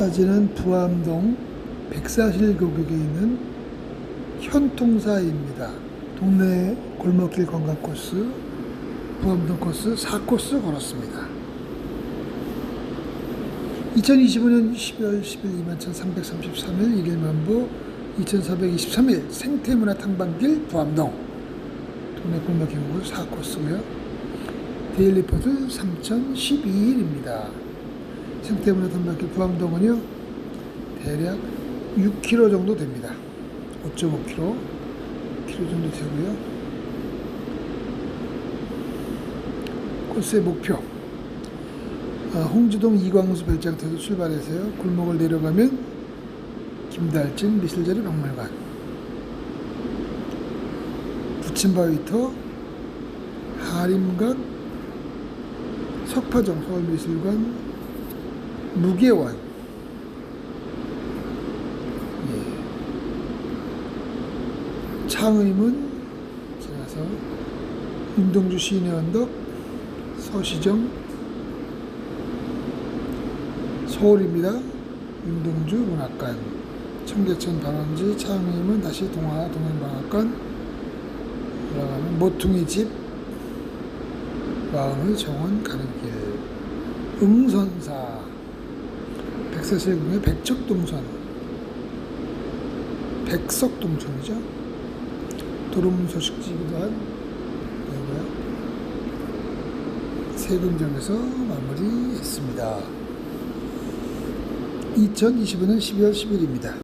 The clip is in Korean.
사진은 부암동 백사실 고객에 있는 현통사입니다. 동네 골목길 관광 코스, 부암동 코스 4코스 걸었습니다. 2025년 12월 10일 21,333일 1일만보 2,423일 생태문화 탐방길 부암동 동네 골목길 4코스고요. 데일리포드 3,012일입니다. 생태문화 탐방길 부암동은요 대략 6km 정도 됩니다. 5.5km, km 정도 되고요. 코스의 목표 아, 홍주동 이광수 별장터에서 출발해서요 골목을 내려가면 김달진 미술자리 박물관 부침바위터 하림각 석파정 서울미술관 무계원 예. 창의문 지나서 윤동주 시인의 언덕 서시정 서울입니다. 윤동주 문학관 청계천 방황지 창의문 다시 동화 동행방학관 올라가면 모퉁이 집 마음의 정원 가는 길 응선사 백사실궁의 백척동선? 백석동선이죠? 도름 소식지기도 한 거고요. 세금정에서 마무리했습니다. 2025년 12월 10일입니다